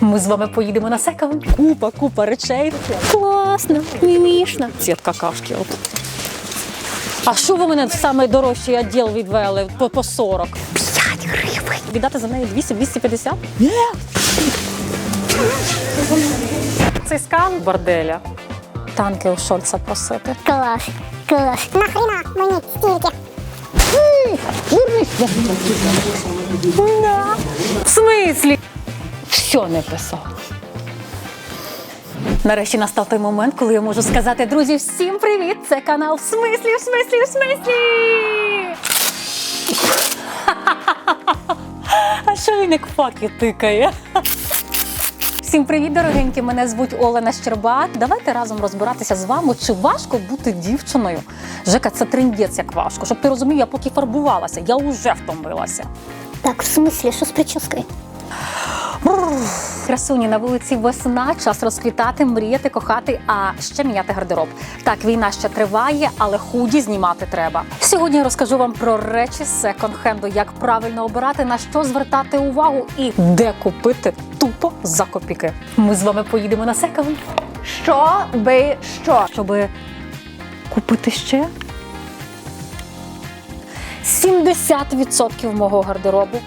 Ми з вами поїдемо на секонд. Купа, купа речей. Класно, мімішно. Цвіт какашки. От. А що ви мене в самий дорожчий відділ відвели по, по 40? 5 гривень. Віддати за неї 200-250? Ні. Цей скан борделя. Танки у Шольца просити. Клас, клас. Нахрена мені стільки? В смислі? Все не писав. Нарешті настав той момент, коли я можу сказати, друзі, всім привіт! Це канал в смислі, в смислі, в смислі. А що він як факи тикає? Всім привіт, дорогенькі! Мене звуть Олена Щербак. Давайте разом розбиратися з вами, чи важко бути дівчиною. Жека, це триндець як важко. Щоб ти розумів, я поки фарбувалася, я вже втомилася. Так, в смислі, що з прическою? Красуні на вулиці весна, час розквітати, мріяти, кохати, а ще міняти гардероб. Так, війна ще триває, але худі знімати треба. Сьогодні я розкажу вам про речі з секонд-хенду, як правильно обирати, на що звертати увагу і де купити тупо за копійки. Ми з вами поїдемо на секонд, Що би що? щоб купити ще. 70% мого гардеробу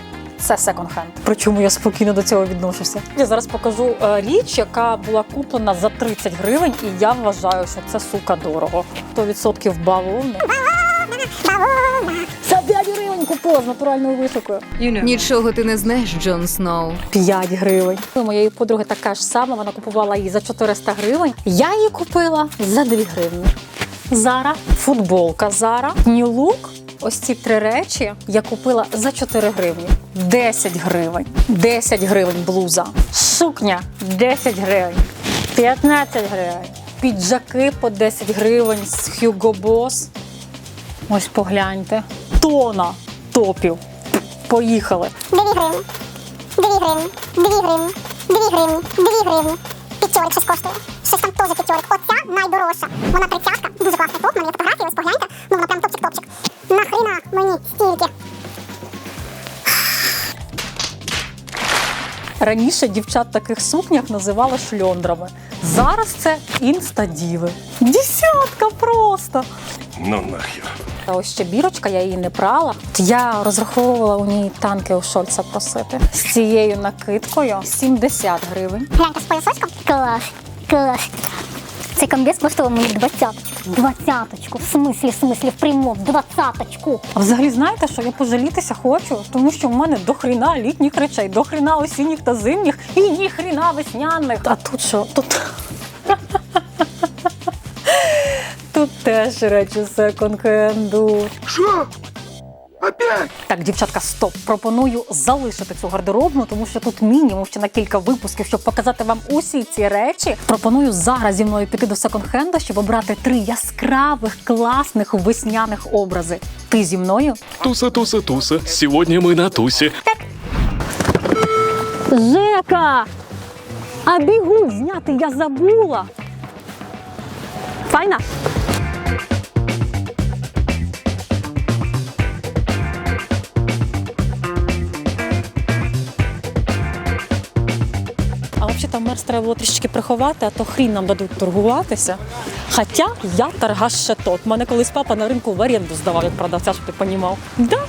це секонд-хенд. Причому я спокійно до цього відношуся. Я зараз покажу е, річ, яка була куплена за 30 гривень, і я вважаю, що це сука дорого. 100% бавовни. За 5 гривень купила з натуральною вишукою. Нічого ти не знаєш, Джон Сноу. 5 гривень. У моєї подруги така ж сама, вона купувала її за 400 гривень. Я її купила за 2 гривні. Зара, футболка Зара, Нью-лук. Ось ці три речі я купила за 4 гривні. 10 гривень. 10 гривень блуза. Сукня 10 гривень. 15 гривень. Піджаки по 10 гривень з Hugo Boss. Ось погляньте. Тона топів. Поїхали. Дві гривні. Дві гривні. Дві гривні. Дві гривні. Дві гривні. П'ятьорик щось коштує. Щось там теж п'ятьорик. Оця найдорожча. Вона тридцятка. Дуже класний топ. У мене фотографії, ось погляньте. Ну вона прям топчик-топчик. Нахрена мені стільки? Раніше дівчат в таких сукнях називали шльондрами. Зараз це інстадіви. Десятка просто. Ну нахер. Та ось ще бірочка, я її не прала. Я розраховувала у ній танки у Шольца просити. З цією накидкою 70 гривень. Гляньте з поясочком. Клас, клас. Цей комбез коштував мені двадцяточку. Двадцяточку. В смислі, в смислі, в прямому, двадцяточку. А взагалі знаєте, що я пожалітися хочу, тому що в мене дохріна літніх речей, дохріна осінніх та зимніх і ніхріна весняних. А тут що? Тут. Тут теж речі секонд-хенду. Що? Опять? Так, дівчатка, стоп. Пропоную залишити цю гардеробну, тому що тут мінімум ще на кілька випусків, щоб показати вам усі ці речі. Пропоную зараз зі мною піти до секонд-хенда, щоб обрати три яскравих, класних весняних образи. Ти зі мною? Туса, туса, туса. Сегодня мы на тусе. Жека! А бігу зняти я забула. Файна? Мерз треба було трішечки приховати, а то хрін нам дадуть торгуватися. Хоча я торгаш ще тот. Мене колись папа на ринку в оренду здавав як продавця, щоб ти понімав. Да.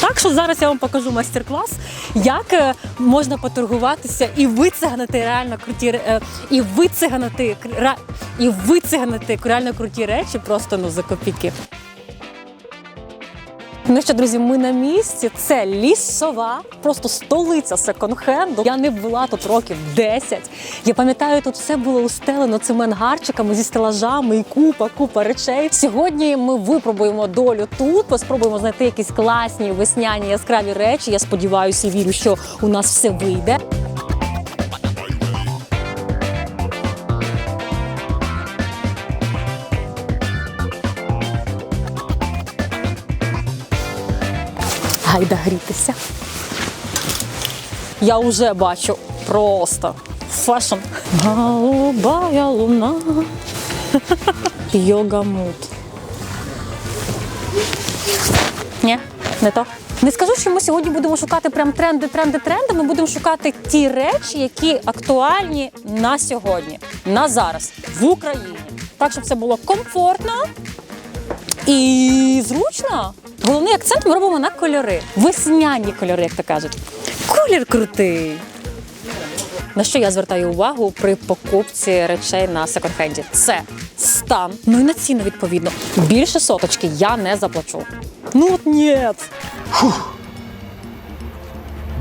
Так що зараз я вам покажу майстер-клас, як е, можна поторгуватися і вициганити реально круті е, і вициганити і вициганити реально круті речі просто ну за копійки. Ну що, друзі, ми на місці. Це лісова, просто столиця секонд-хенду. Я не була тут років 10. Я пам'ятаю, тут все було устелено цемент-гарчиками зі стелажами і купа, купа речей. Сьогодні ми випробуємо долю тут, поспробуємо знайти якісь класні весняні яскраві речі. Я сподіваюся і вірю, що у нас все вийде. Гайда грітися. Я вже бачу просто фешн. Голубая луна. Йога мут. Ні, не то. Не скажу, що ми сьогодні будемо шукати прям тренди, тренди, тренди. Ми будемо шукати ті речі, які актуальні на сьогодні, на зараз, в Україні. Так, щоб це було комфортно і зручно. Головний акцент ми робимо на кольори. Весняні кольори, як то кажуть. Колір крутий. На що я звертаю увагу при покупці речей на секонд-хенді? Це стан. Ну і на ціну відповідно. Більше соточки я не заплачу. Ну от ні.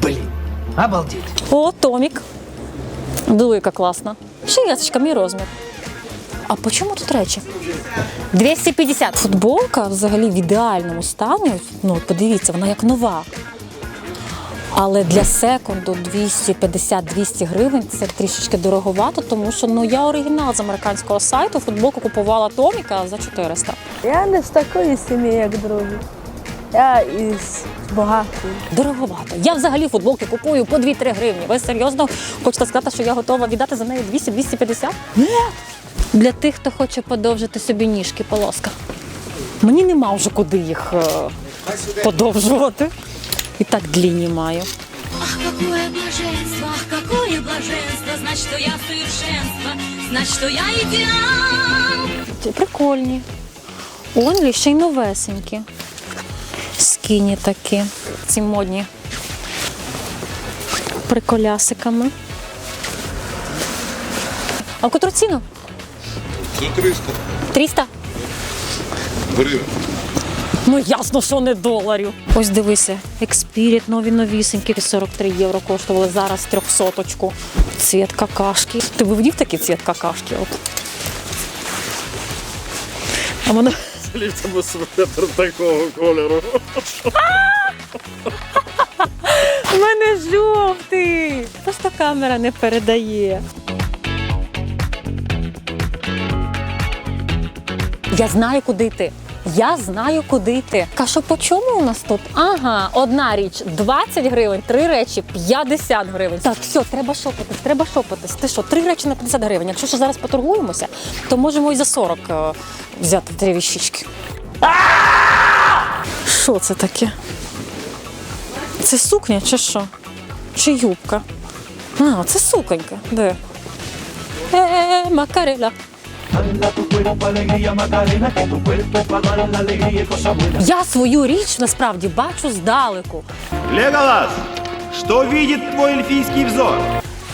Блин, обалдеть. О, Томік. Яка класна. Ще ясочка, мій розмір. А по чому тут речі? 250. Футболка взагалі в ідеальному стані. Ну, подивіться, вона як нова. Але для секунду 250-200 гривень це трішечки дороговато, тому що ну я оригінал з американського сайту. Футболку купувала Томіка за 400. Я не з такої сім'ї, як другі. Я із багатої. Дороговато. Я взагалі футболки купую по 2-3 гривні. Ви серйозно хочете сказати, що я готова віддати за неї 200-250? Ні. Для тих, хто хоче подовжити собі ніжки, полоска. Мені нема вже куди їх е, подовжувати. І так длінні маю. Ах, какое блаженство, ах, какое блаженство, Знать, что я совершенство, знать, что я идеал. Ці Прикольні. Онлі ще й новесенькі. Скіні такі. Ці модні. Приколясиками. А в котру ціну? За 300 300? гривень. Ну ясно, що не доларів. Ось дивися, Експіріт, нові новісенькі, 43 євро коштували зараз трьохсоточку. Цвіт какашки. Ти би вдів такий цвіт какашки? От. А воно Літимо светр такого кольору. У мене жовтий. Просто камера не передає. Я знаю, куди йти. Я знаю, куди йти. Каша, по чому у нас тут? Ага, одна річ 20 гривень, три речі 50 гривень. Так, все, треба шопитись, треба шопитись. Ти що, три речі на 50 гривень. Якщо ще зараз поторгуємося, то можемо і за 40 е, взяти три віщички. Що це таке? Це сукня чи що? Чи юбка? А, це суконька. Де? Е, Макарела. Я свою річ насправді бачу здалеку. Леголас, что видит твой эльфийский взор?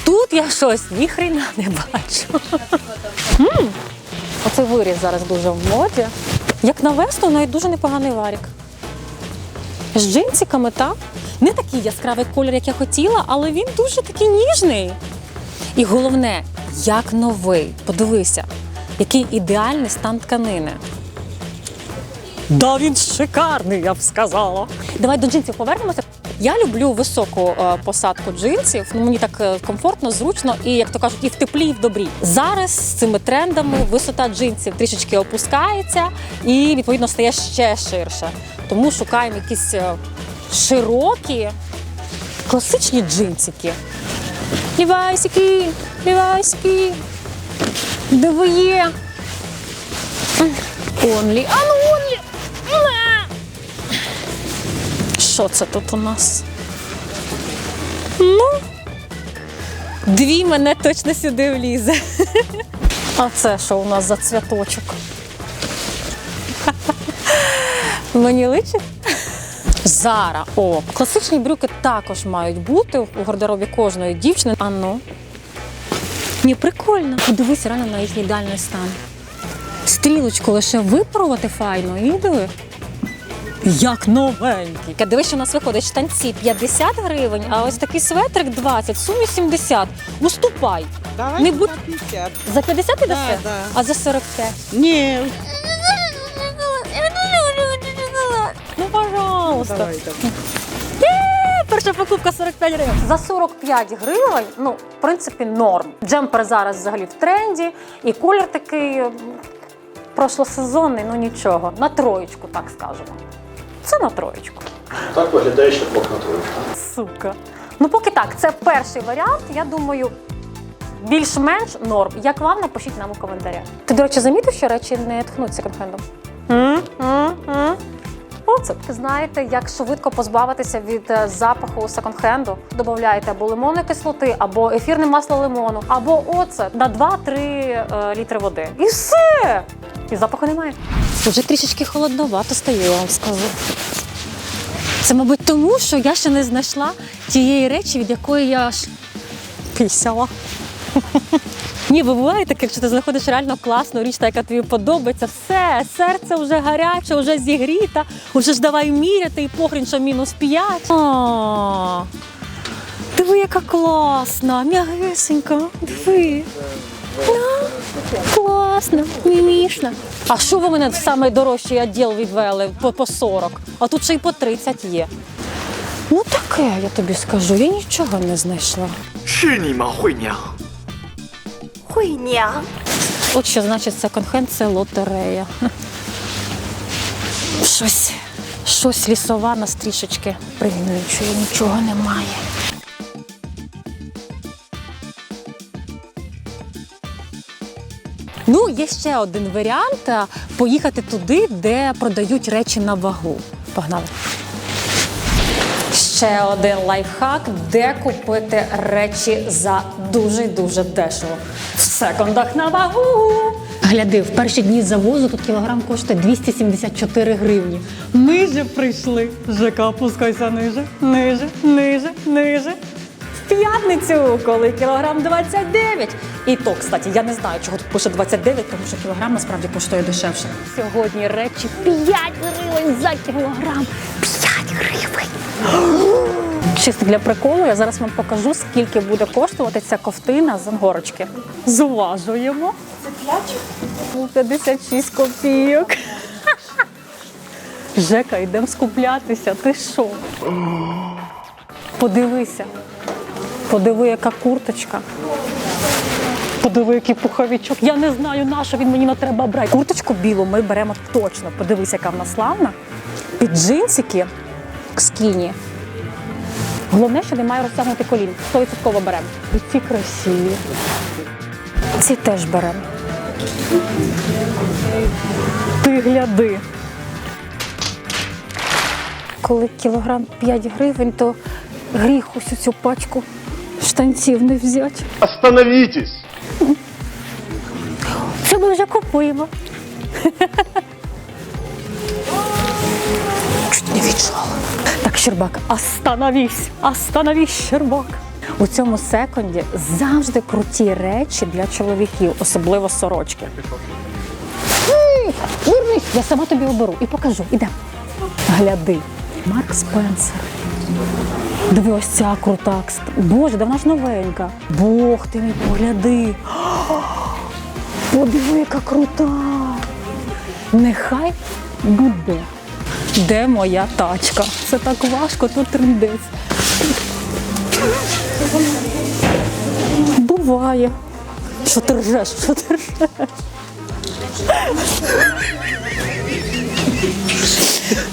Тут я щось ніхрена не бачу. М, Оцей виріз зараз дуже в моді. Як на весну, навіть дуже непоганий варік. З джинсиками, так? Не такий яскравий колір, як я хотіла, але він дуже такий ніжний. І головне, як новий. Подивися, який ідеальний стан тканини. Да, він шикарний, я б сказала. Давай до джинсів повернемося. Я люблю високу е, посадку джинсів. Ну мені так е, комфортно, зручно і, як то кажуть, і в теплі, і в добрі. Зараз з цими трендами висота джинсів трішечки опускається і відповідно стає ще ширше. Тому шукаємо якісь е, широкі, класичні джинсики. Лівайсики, лівайсики. Де ви є? Онлі. А ну онлі! Що це тут у нас? Ну, дві мене точно сюди влізе. А це що у нас за цвяточок? Мені личить? Зара. О, класичні брюки також мають бути у гардеробі кожної дівчини. А ну. Ні, прикольно. Подивись реально на їхній ідеальний стан. Стрілочку лише випарувати файно і диви. Як новенький. Дивись, що у нас виходить штанці 50 гривень, а ось такий светрик 20, в сумі 70. Уступай. Давай Не будь- за 50. За 50 ти даси? да. А за 45? Ні, Ну, пожалуйста. давай, давай. Перша покупка 45 гривень. За 45 гривень, ну, в принципі, норм. Джемпер зараз взагалі в тренді, і колір такий прошлосезонний, ну нічого. На троєчку, так скажемо. Це на троєчку. Так виглядає ще блок на троєчку. Сука. Ну, поки так, це перший варіант. Я думаю, більш-менш норм. Як вам, напишіть нам у коментарях. Ти, до речі, замітив, що речі не тхнуть секонд-хендом? Оцет. Знаєте, як швидко позбавитися від е, запаху секонд-хенду? Додаєте або лимонної кислоти, або ефірне масло лимону, або оцет на 2-3 е, літри води. І все! І запаху немає. Вже трішечки холодновато стає, я вам скажу. Це, мабуть, тому, що я ще не знайшла тієї речі, від якої я аж пісяла. Ні, буває таке, якщо ти знаходиш реально класну річ, та яка тобі подобається, все, серце вже гаряче, вже зігріта, вже ж давай міряти і похрін, що мінус 5. А, Диви, яка класна, м'ягесенька, диви. Да, Класно, мімішна. А що ви мене в найдорожчий відділ відвели по, по 40, а тут ще й по 30 є. Ну таке, я тобі скажу, я нічого не знайшла. От що значить секонд-хенд – це лотерея. Щось, щось лісова нас трішечки пригнічує, нічого немає. Ну, є ще один варіант поїхати туди, де продають речі на вагу. Погнали. Ще один лайфхак, де купити речі за дуже дуже дешево. В секондах на вагу. Гляди, в перші дні завозу тут кілограм коштує 274 гривні. Ми же прийшли. ЖК, опускайся ниже, ниже, ниже, ниже. В п'ятницю, коли кілограм 29. І то, кстати, я не знаю, чого тут пише 29, тому що кілограм насправді коштує дешевше. Сьогодні речі 5 гривень за кілограм. 5 гривень. Чисто для приколу, я зараз вам покажу, скільки буде коштувати ця ковтина з ангорочки. Зважуємо. Це 56 копійок. Жека, йдемо скуплятися. Ти що? Подивися. Подиви, яка курточка. Подиви, який пуховичок. Я не знаю, на що він мені не треба брати. Курточку білу ми беремо точно. Подивись, яка вона славна. Під джинсики скіні. Головне, що немає розтягнути колін. 100% беремо. І ці красиві. Ці теж беремо. Ти гляди. Коли кілограм 5 гривень, то гріх ось цю пачку штанців не взяти. Остановитесь! Це ми вже купуємо. Чуть не віджала. Так, Щербак, остановись, остановись, Щербак. У цьому секунді завжди круті речі для чоловіків, особливо сорочки. Ей, я сама тобі оберу і покажу. Ідемо. Гляди, Марк Спенсер. Диви, ось ця крута. Боже, да вона ж новенька. Бог ти мій, погляди. Подиви, яка крута. Нехай буде. Де моя тачка? Це так важко, тут трендець. Буває. Що ти ржеш? Що ти ржеш?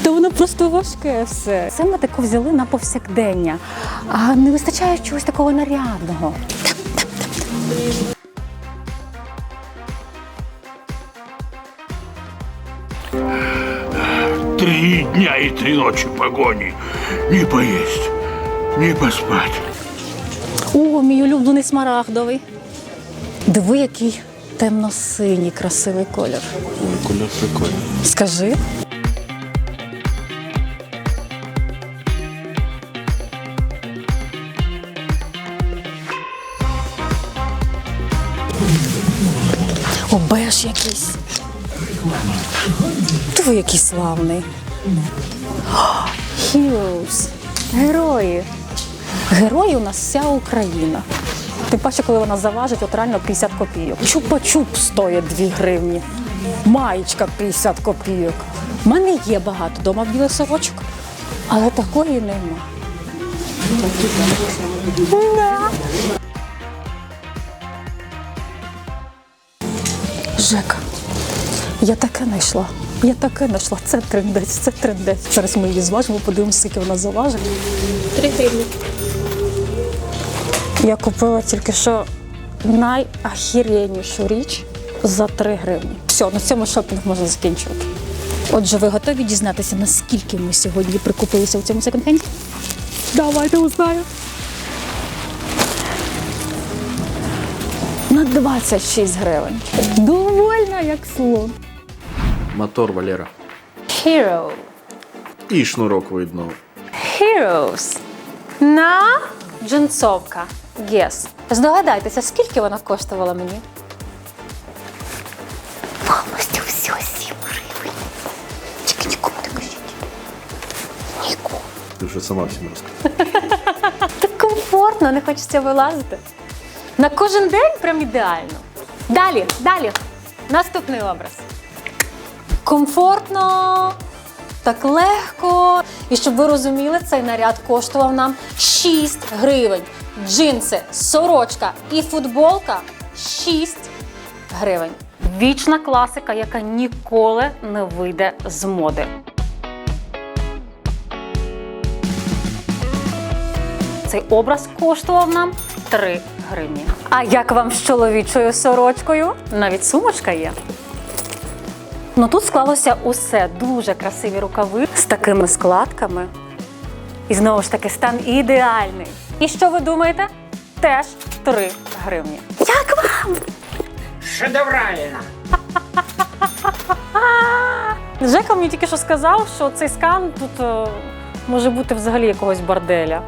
Та воно просто важке все. Це ми таке взяли на повсякдення. А не вистачає чогось такого нарядного. Три дня и три ночи погони. Не поесть, не поспать. О, мій улюблений смарагдовий. Диви, який темно-синій красивий колір. Кольор прикольний. Скажи. О, беж якийсь. Диви, який славний. Heroes. Герої. Герої у нас вся Україна. Тим паче, коли вона заважить, от реально 50 копійок. Чупа-чуп стоїть 2 гривні. Маєчка 50 копійок. У мене є багато дома білих сорочок, але такої нема. Да. Жека, я таке знайшла. Я таке знайшла. Це трендець, це трендець. Зараз ми її зважимо, подивимося, скільки вона заважить. Три гривні. Я купила тільки що найахірєнішу річ за 3 гривні. Все, на цьому шопінг можна закінчувати. Отже, ви готові дізнатися, наскільки ми сьогодні прикупилися у цьому секонд-хенді? Давайте узнаю. На 26 гривень. Довольна, як слон. Мотор, Валера. Hero. І шнурок видно. Heroes. На джинсовка. Guess. Здогадайтеся, скільки вона коштувала мені? Повністю всього 7 гривень. Тільки нікому не кажіть. Нікому. Ти вже сама всім розказала. Так комфортно, не хочеться вилазити. На кожен день прям ідеально. Далі, далі. Наступний образ. Комфортно, так легко. І щоб ви розуміли, цей наряд коштував нам 6 гривень. Джинси, сорочка і футболка 6 гривень. Вічна класика, яка ніколи не вийде з моди. Цей образ коштував нам 3 гривні. А як вам з чоловічою сорочкою? Навіть сумочка є. Ну тут склалося усе дуже красиві рукави з такими складками. І знову ж таки стан ідеальний. І що ви думаєте? Теж 3 гривні. Як вам? Шедеврально. Жека мені тільки що сказав, що цей скан тут е, може бути взагалі якогось борделя.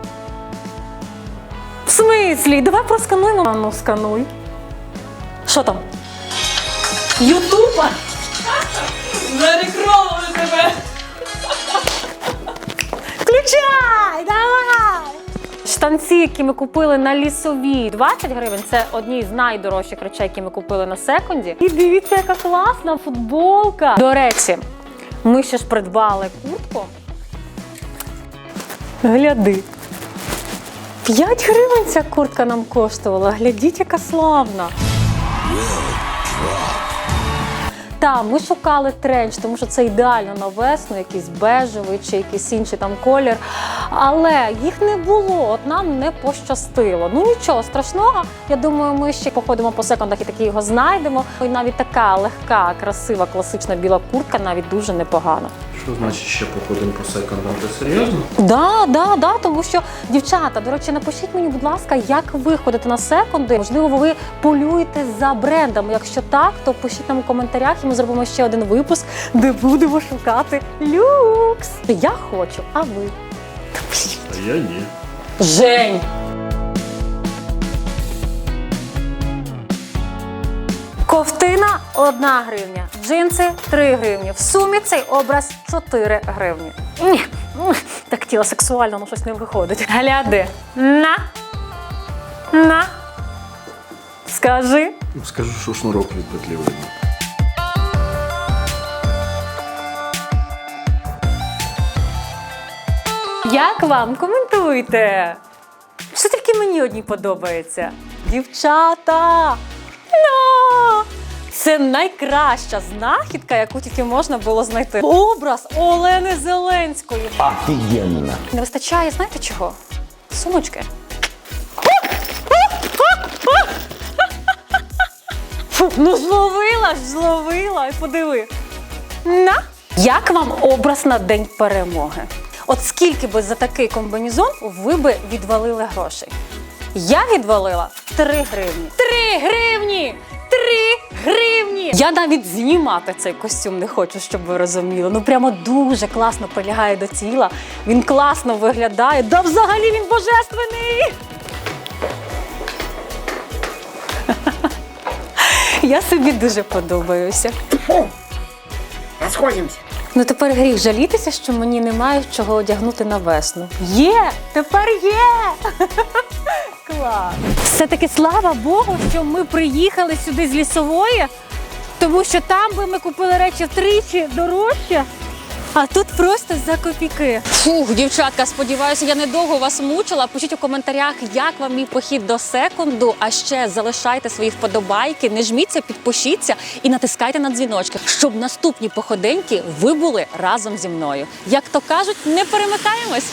В смислі? Давай проскануємо. А ну, скануй. Що там? Ютуба? Зарекровували тебе! Включай! Давай! Штанці, які ми купили на лісовій 20 гривень, це одні з найдорожчих речей, які ми купили на секунді. І дивіться, яка класна футболка. До речі, ми ще ж придбали куртку. Гляди. 5 гривень ця куртка нам коштувала. Глядіть, яка славна. Так, ми шукали тренч, тому що це ідеально на весну, якийсь бежевий чи якийсь інший там колір. Але їх не було, от нам не пощастило. Ну нічого страшного. Я думаю, ми ще походимо по секундах і таки його знайдемо. І навіть така легка, красива, класична біла куртка навіть дуже непогана. Що значить ще походимо по секондам? Ти серйозно? Да, да, да, тому що дівчата, до речі, напишіть мені, будь ласка, як ви ходите на секунди. Можливо, ви полюєте за брендами. Якщо так, то пишіть нам у коментарях, і ми зробимо ще один випуск, де будемо шукати люкс. Я хочу, а ви? А я ні. Жень! Ковтина 1 гривня, джинси 3 гривні. В сумі цей образ 4 гривні. Ні, Так тіло сексуально, ну щось не виходить. Гляди. На. На. Скажи. Ну, Скажу, що шнурок від петлі видно. Як вам? Коментуйте. Що тільки мені одній подобається? Дівчата! Це найкраща знахідка, яку тільки можна було знайти. Образ Олени Зеленської. Офігенно. Не вистачає, знаєте чого? Сумочки. Фу, ну зловила ж, зловила. І подиви. На. Як вам образ на День перемоги? От скільки би за такий комбінезон ви би відвалили грошей? Я відвалила 3 гривні. 3 гривні! 3 гривні! Я навіть знімати цей костюм не хочу, щоб ви розуміли. Ну прямо дуже класно прилягає до тіла. Він класно виглядає. Да взагалі він божественний! Я собі дуже подобаюся. Розходимося. Ну тепер гріх жалітися, що мені немає чого одягнути на весну. Є! Тепер є! Клас! Все-таки слава Богу, що ми приїхали сюди з лісової, тому що там би ми купили речі втричі дорожче. А тут просто за копійки. Фух, дівчатка, сподіваюся, я недовго вас мучила. Пишіть у коментарях, як вам мій похід до секунду. А ще залишайте свої вподобайки, не жміться, підпишіться і натискайте на дзвіночки, щоб наступні походеньки ви були разом зі мною. Як то кажуть, не перемикаємось.